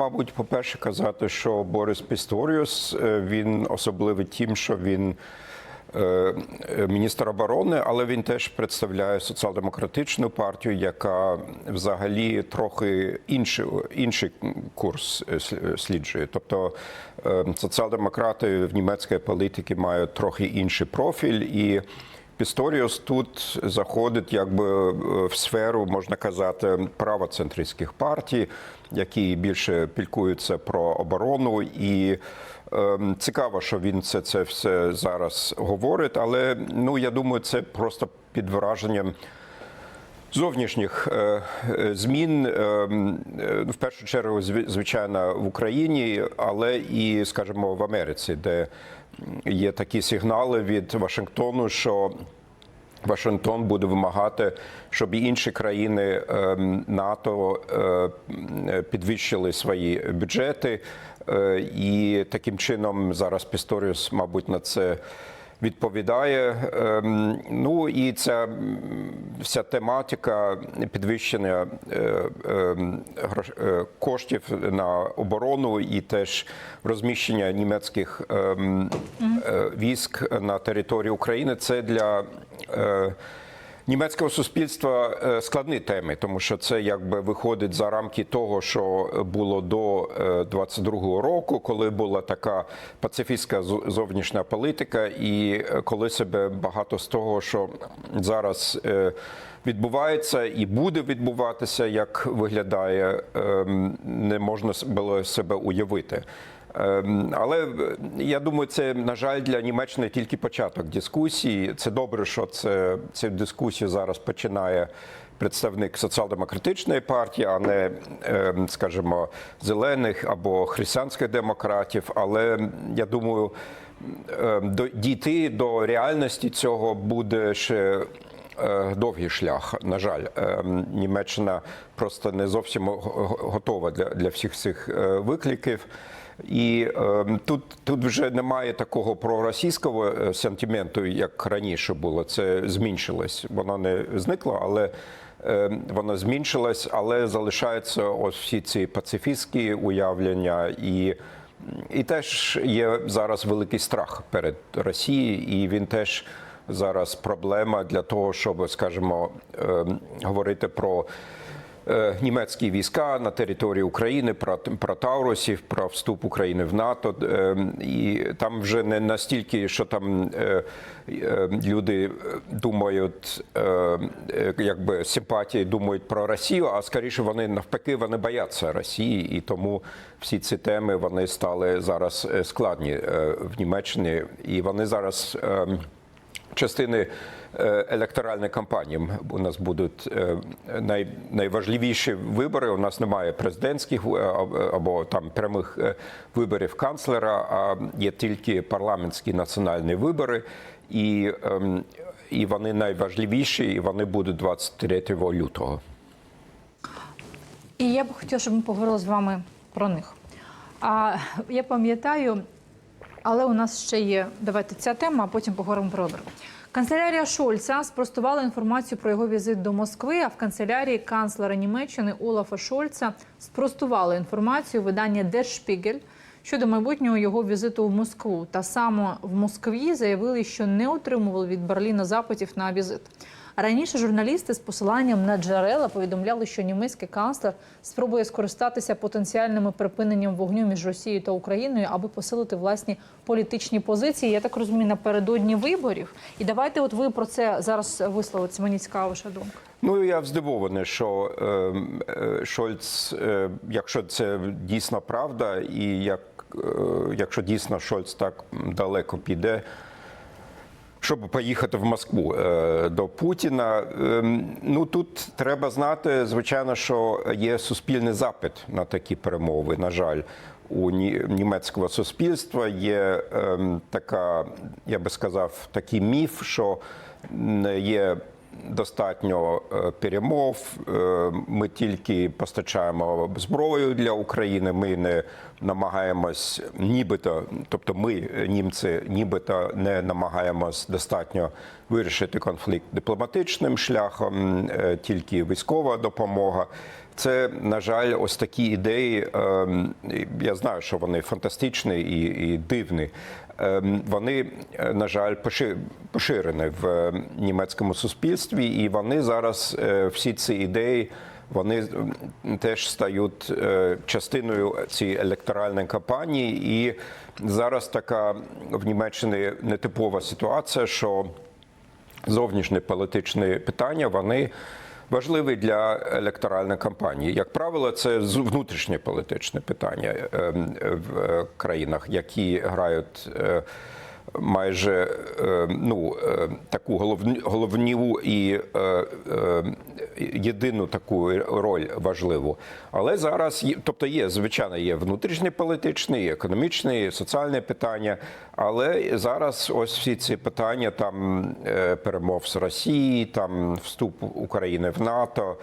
мабуть, по-перше, казати, що Борис Пісторіус е, він особливий тим, що він е, е, міністр оборони, але він теж представляє соціал-демократичну партію, яка взагалі трохи інший, інший курс сліджує. Тобто соціал-демократи в німецькій політиці мають трохи інший профіль і. Пісторіус тут заходить якби в сферу, можна казати, правоцентристських партій, які більше пілкуються про оборону. І ем, цікаво, що він це, це все зараз говорить, але ну я думаю, це просто під враженням. Зовнішніх е, е, змін е, е, в першу чергу, звичайно, в Україні, але і, скажімо, в Америці, де є такі сигнали від Вашингтону, що Вашингтон буде вимагати, щоб і інші країни ем, НАТО е, підвищили свої бюджети, Е, і таким чином зараз Пісторіус, мабуть, на це відповідає. Ем, Ну і ця вся тематика підвищення е, ем, е, коштів на оборону і теж розміщення німецьких ем, е, військ на території України. Це для Німецького суспільства е, складні теми, тому що це якби виходить за рамки того, що було до е, 22-го року, коли була така пацифістська зо- зовнішня політика, і е, коли себе багато з того, що зараз е, відбувається і буде відбуватися, як виглядає, ем, не можна було себе уявити. Ем, Але е, я думаю, це на жаль для Німеччини тільки початок дискусії. Це добре, що це цю дискусію зараз починає представник соціал-демократичної партії, а не, ем, скажімо, зелених або християнських демократів. Але я думаю, ем, дійти до реальності цього буде ще. Е, Довгий шлях, на жаль, Ем, Німеччина просто не зовсім го- го- готова для, для всіх цих е, викликів. І е, тут, тут вже немає такого проросійського е, сентименту, як раніше було. Це зменшилось. Воно не зникло, але е, воно зменшилось, але залишаються ось всі ці пацифістські уявлення і. І теж є зараз великий страх перед Росією, і він теж зараз проблема для того, щоб, скажімо, е, говорити про е, німецькі війська на території України, про, про Таурусів, про вступ України в НАТО. Е, І там вже не настільки, що там е, е, люди думають, е, якби симпатії думають про Росію, а скоріше вони навпаки вони бояться Росії, і тому всі ці теми вони стали зараз складні в Німеччині, і вони зараз. Частини е, електоральної кампанії. У нас будуть е, най, найважливіші вибори. У нас немає президентських е, або- там прямих виборів канцлера, а є тільки парламентські національні вибори. І, ем, і вони найважливіші, і вони будуть 23 лютого. І я б хотіла, щоб ми поговорили з вами про них. А я пам'ятаю, але у нас ще є давайте ця тема, а потім поговоримо про вибори. Канцелярія Шольца спростувала інформацію про його візит до Москви. А в канцелярії канцлера Німеччини Олафа Шольца спростували інформацію видання Der Spiegel щодо майбутнього його візиту в Москву. Та саме в Москві заявили, що не отримували від Берліна запитів на візит. Раніше журналісти з посиланням на джерела повідомляли, що німецький канцлер спробує скористатися потенціальним припиненням вогню між Росією та Україною, аби посилити власні політичні позиції. Я так розумію, напередодні виборів. І давайте, от ви про це зараз висловитесь. Мені цікава ваша думка. Ну я здивований, що е, е, Шольц, е, якщо це дійсно правда, і як, е, якщо дійсно Шольц так далеко піде. Щоб поїхати в Москву е, до Путіна, Ем, ну тут треба знати, звичайно, що є суспільний запит на такі перемови. На жаль, у німецького суспільства є ем, така, я би сказав, такий міф, що є достатньо е, перемов. Е, Ми тільки постачаємо зброю для України. Ми не намагаємось, нібито, тобто ми, німці, нібито не намагаємось достатньо вирішити конфлікт дипломатичним шляхом, е, тільки військова допомога. це, на жаль, ось такі ідеї. ем, Я знаю, що вони фантастичні і, і дивні. Ем, Вони, е, на жаль, поши- поширені в е, німецькому суспільстві, і вони зараз е, всі ці ідеї. Вони теж стають частиною цієї електоральної кампанії, і зараз така в Німеччині нетипова ситуація, що зовнішні політичні питання вони важливі для електоральної кампанії. Як правило, це внутрішнє політичне питання ем, в е, країнах, які грають. Майже е, ну, е, таку головну, головну і е, єдину таку роль важливу. Але зараз, тобто є, звичайно, є внутрішні політичні, економічні, є соціальні питання. Але зараз ось всі ці питання там перемов з Росії, там вступ України в НАТО,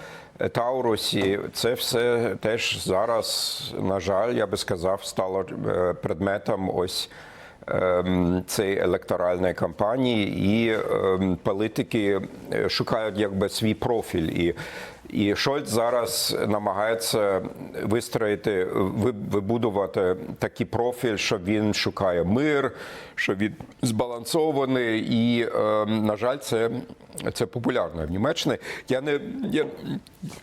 Таурусі, це все теж зараз, на жаль, я би сказав, стало предметом ось цієї електоральної кампанії, і ем, політики е, шукають якби свій профіль. І, і Шольц зараз намагається вистроїти, вибудувати такий профіль, що він шукає мир, що він збалансований, і, ем, на жаль, це, це популярно в Німеччині. Я не я,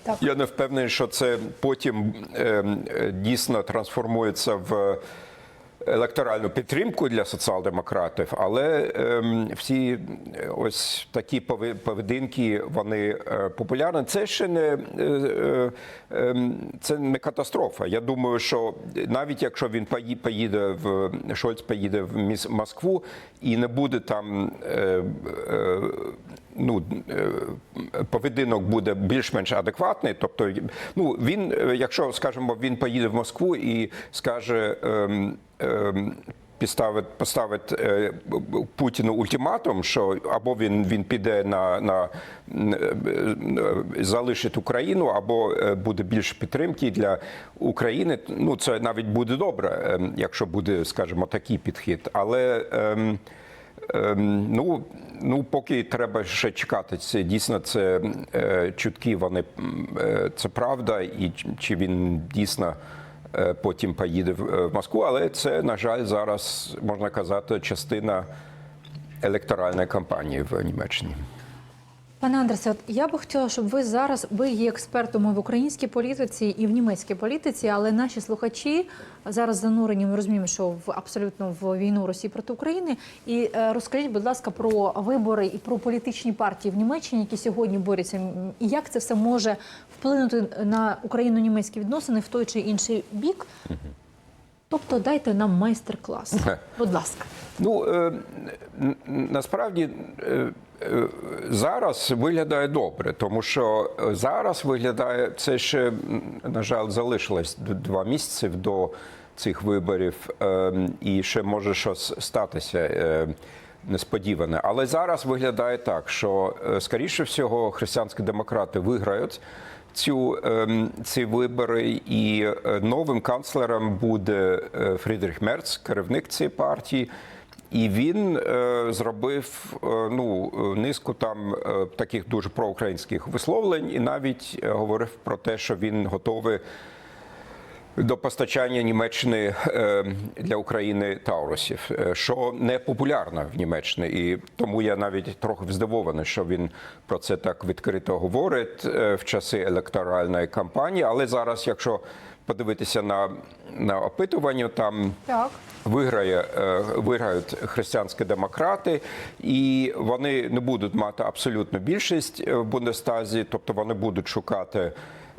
Так. я не впевнений, що це потім ем, дійсно трансформується в електоральну підтримку для соціал-демократів, але ем, всі е, ось такі поведінки вони е, популярні. Це ще не е, е, ем, це не катастрофа. Я думаю, що навіть якщо він пої- поїде в Шольц поїде в міс- Москву і не буде там. Е, е, Ну, е, поведінок буде більш-менш адекватний. Тобто, ну він, якщо скажімо, він поїде в Москву і скаже. ем, ем, Поставить, поставить е, Путіну ультиматум, що або він, він піде на, на е, е, залишить Україну, або буде більше підтримки для України. Ну це навіть буде добре, ем, якщо буде, скажімо, такий підхід. Але ем, Ем, Ну, ну, поки треба ще чекати. Це дійсно це е, чутки. Вони е, це правда, і чи він дійсно потім поїде в, е, Москву. Але це, на жаль, зараз можна казати, частина електоральної кампанії в Німеччині. Пане Андресе, от я би хотіла, щоб ви зараз ви є експертом в українській політиці і в німецькій політиці, але наші слухачі зараз занурені. Ми розуміємо, що в абсолютно в війну Росії проти України. І е, розкажіть, будь ласка, про вибори і про політичні партії в Німеччині, які сьогодні борються, і як це все може вплинути на україно-німецькі відносини в той чи інший бік. Тобто дайте нам майстер-клас. Будь ласка. Ну е, насправді е, е, зараз виглядає добре, тому що е, зараз виглядає це ще, на жаль, залишилось два місяці до цих виборів, е, і ще може щось статися. е, Несподіване, але зараз виглядає так, що е, скоріше всього християнські демократи виграють цю ем, ці вибори, і е, новим канцлером буде е, Фрідріх Мерц, керівник цієї партії. І він е, зробив е, ну низку там е, таких дуже проукраїнських висловлень, і навіть е, говорив про те, що він готовий до постачання Німеччини е, для України Таурусів, е, що не популярно в Німеччині, і тому я навіть трохи здивований, що він про це так відкрито говорить е, в часи електоральної кампанії. Але зараз, якщо подивитися на, на опитування, там Так. виграє, е, виграють християнські демократи, і вони не будуть мати абсолютну більшість в Бундестазі, тобто вони будуть шукати.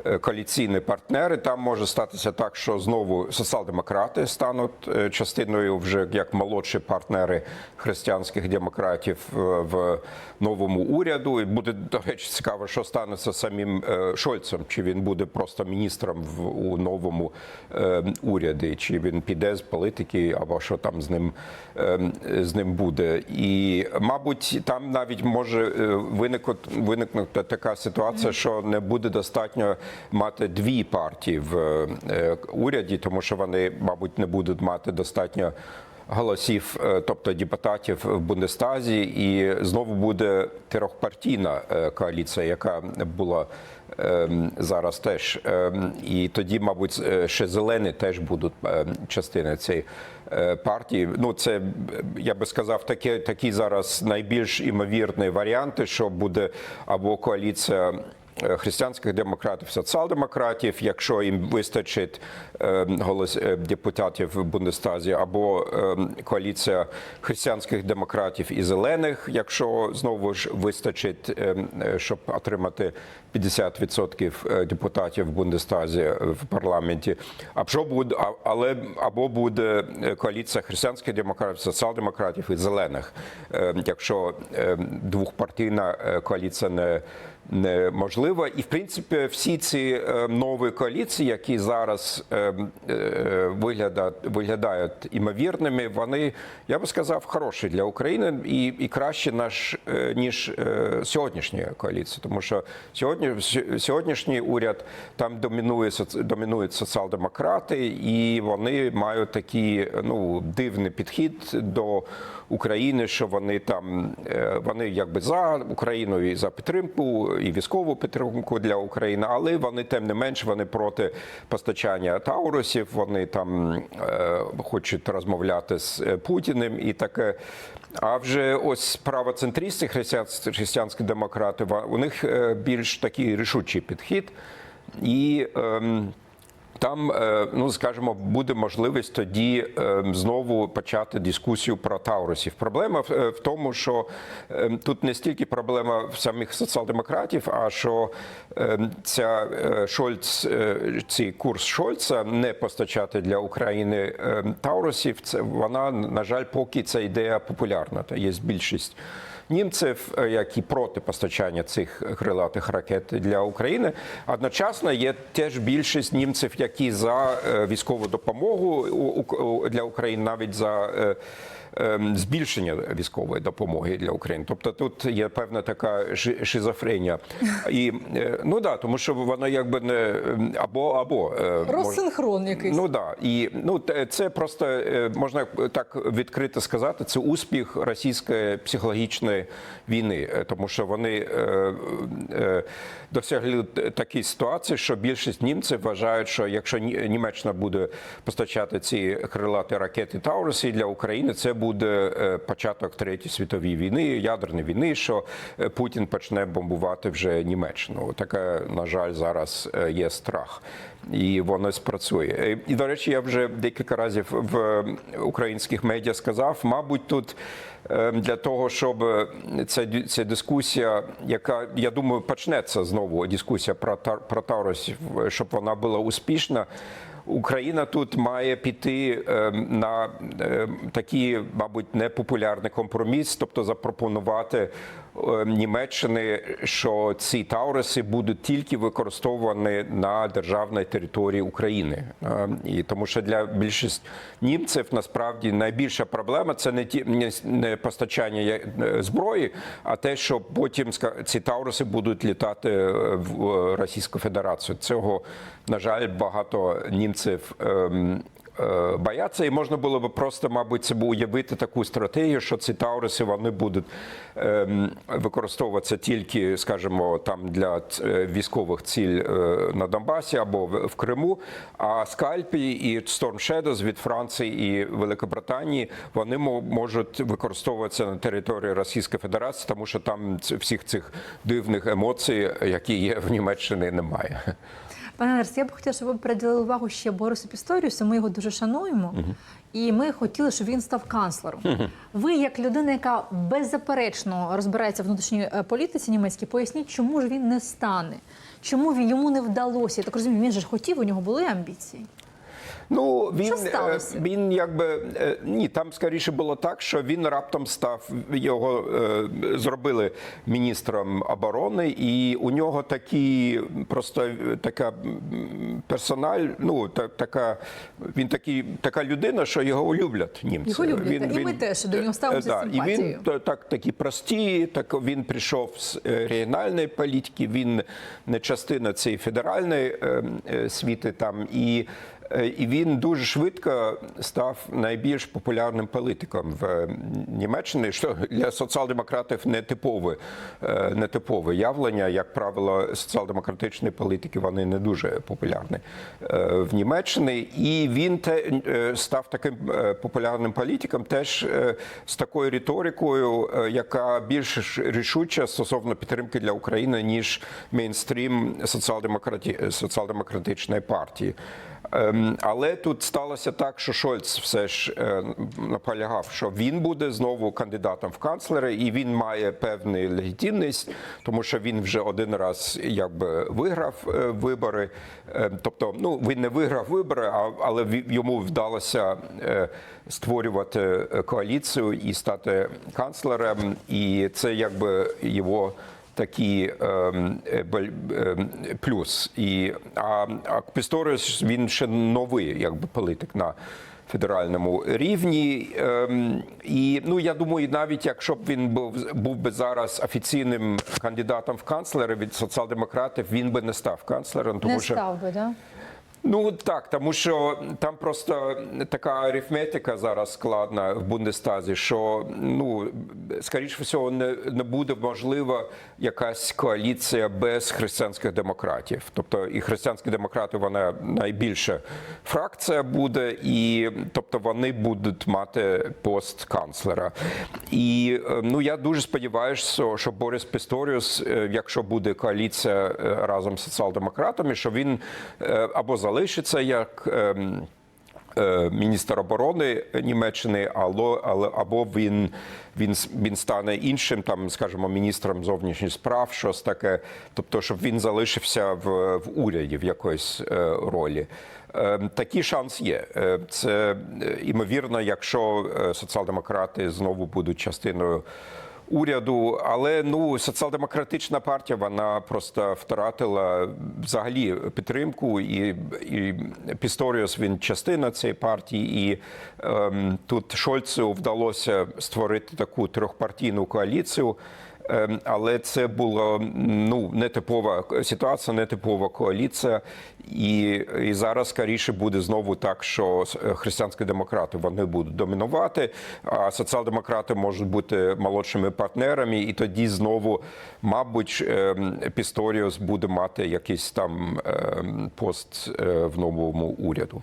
Е, Коаліційні партнери там може статися так, що знову соціал-демократи стануть е, частиною вже як молодші партнери християнських демократів е, в новому уряду. І буде до речі цікаво, що станеться самим Шольцем, чи він буде просто міністром в у новому уряді, чи він піде з політики, або що там з ним з ним буде. І мабуть, там навіть може виникнути виникнути така ситуація, що не буде достатньо мати дві партії в е, уряді, тому що вони, мабуть, не будуть мати достатньо. Голосів, е, тобто депутатів в Бундестазі, і знову буде трьохпартійна е, коаліція, яка була ем, зараз теж. Ем, І тоді, мабуть, ще зелені теж будуть частиною цієї партії. Ну, це я би сказав, такі, такі зараз найбільш імовірні варіанти, що буде або коаліція. Е, Християнських демократів, соціал-демократів, якщо їм вистачить е, голос е, депутатів в Бундестазі, або коаліція християнських демократів і зелених, якщо знову ж вистачить, щоб отримати 50% депутатів в Бундестазі в парламенті. А що буде, але або буде коаліція християнських демократів, соціал-демократів і зелених, якщо двохпартійна коаліція не неможлива. І в принципі всі ці е, нові коаліції, які зараз е, е, виглядають, імовірними, вони я би сказав хороші для України і, і краще наш ніж сьогоднішня коаліція, тому що сьогодні сь- сьогоднішній уряд там домінує домінують соціал-демократи, і вони мають такий ну дивний підхід до України, що вони там вони якби за Україну і за підтримку, і військову підтримку для України, але вони тим не менш вони проти постачання таурусів. Вони там е, хочуть розмовляти з е, Путіним і таке. А вже ось правоцентристи, християнські, християнські демократи, у них е, більш такий рішучий підхід. І ем, там, е, ну скажімо, буде можливість тоді е, знову почати дискусію про таурусів. Проблема в, е, тому, що е, тут не стільки проблема в самих соціал-демократів, а що е, ця е, Шольц, цей курс Шольца не постачати для України таурусів. Це вона на жаль, поки ця ідея популярна. Та є більшість німців, е, які проти постачання цих крилатих ракет для України. Одночасно є теж більшість німців, які за е, військову допомогу для України, навіть за е, ем, збільшення військової допомоги для України. Тобто тут є певна така шизофренія. І ну да, тому що вона якби не ем, або або мож- Розсинхрон якийсь. Ну да, і ну це просто можна так відкрито сказати. Це успіх російської психологічної війни, Е, тому що вони е, е, досягли такій ситуації, що більшість німців вважають, що якщо Німеччина буде постачати ці крилаті ракети Тауруси для України, це буде початок третьої світової війни, ядерної війни, що Путін почне бомбувати вже Німеччину. Таке, на жаль, зараз є страх. І воно спрацює. І, до речі, я вже декілька разів в українських медіа сказав, мабуть, тут для того, щоб е, ця, ця дискусія, яка, я думаю, почнеться знову дискусія про, тар- про е, щоб вона була успішна. Україна тут має піти е, на е, такий, мабуть, непопулярний компроміс, тобто запропонувати Німеччини, що ці тауруси будуть тільки використовані на державній території України. Е, І тому що для більшість німців насправді найбільша проблема це не ті не, постачання е, зброї, а те, що потім ці тауруси будуть літати е, в е, Російську Федерацію. Цього на жаль багато німців. Е, Бояться, і можна було б просто, мабуть, себе уявити таку стратегію, що ці тауруси вони будуть ем, використовуватися тільки, скажімо, там для е, військових ціль е, на Донбасі або в Криму. А скальпі і Storm Shadows від Франції і Великобританії вони мо- можуть використовуватися на території Російської Федерації, тому що там всіх цих дивних емоцій, які є в Німеччині, немає. Пане Ларс, я б хотіла, щоб ви приділили увагу ще Борису Пісторіусу. Ми його дуже шануємо. І ми хотіли, щоб він став канцлером. Ви, як людина, яка беззаперечно розбирається в внутрішній е, політиці німецькій, поясніть, чому ж він не стане? Чому він йому не вдалося? Я так розумію, він же хотів, у нього були амбіції. Ну він, Що сталося? е, він якби е, ні, там скоріше було так, що він раптом став його е, зробили міністром оборони, і у нього такі просто така персональ, ну та, така він такий, така людина, що його люблять німці. Його люблять, і ми теж до нього ставимося да, І він та- так такі прості. Так він прийшов з регіональної політики. Він не частина цієї федеральної е, е, світи там і. Е, І він дуже швидко став найбільш популярним політиком в Німеччині, що для соціал-демократів не типове, е, не типове явлення. Як правило, соціал-демократичні політики вони не дуже популярні е, в Німеччині. І він те, став таким популярним політиком теж з такою риторикою, яка більш рішуча стосовно підтримки для України, ніж мейнстрім соціал-демократичної партії. Ем, Але тут сталося так, що Шольц все ж е, наполягав, що він буде знову кандидатом в канцлери, і він має певну легітимність, тому що він вже один раз якби виграв е, вибори. Е, Тобто, ну він не виграв вибори, але йому вдалося е, створювати коаліцію і стати канцлером, і це якби його такий ем, е, ем, плюс. І, а, а Пісторіус, він ще новий якби, політик на федеральному рівні. Ем, і ну, я думаю, навіть якщо б він був, був би зараз офіційним кандидатом в канцлери від соціал-демократів, він би не став канцлером, тому Не що став би, да? Ну так, тому що там просто така арифметика зараз складна в Бундестазі, що ну скоріше всього не, не буде можлива якась коаліція без християнських демократів. Тобто і християнські демократи вона найбільша фракція буде, і тобто вони будуть мати пост канцлера. І ну я дуже сподіваюся, що Борис Пісторіус, е, якщо буде коаліція е, разом з соціал-демократами, що він е, або залишиться як. ем, е, Міністр оборони Німеччини, або він, він, він стане іншим, там, скажімо, міністром зовнішніх справ, щось таке, тобто, щоб він залишився в, в уряді в якоїсь е, ролі. Е, Такий шанс є. Е, Це імовірно, якщо соціал-демократи знову будуть частиною уряду, але ну соціал-демократична партія вона просто втратила взагалі підтримку, і, і Пісторіус він частина цієї партії, і ем, тут Шольцу вдалося створити таку трьохпартійну коаліцію. Ем, Але це була ну нетипова ситуація, нетипова коаліція, і, і зараз скоріше буде знову так, що е, християнські демократи вони будуть домінувати, а соціал-демократи можуть бути молодшими партнерами, і тоді знову, мабуть, ем, Пісторіус буде мати якийсь там ем, пост е, в новому уряду.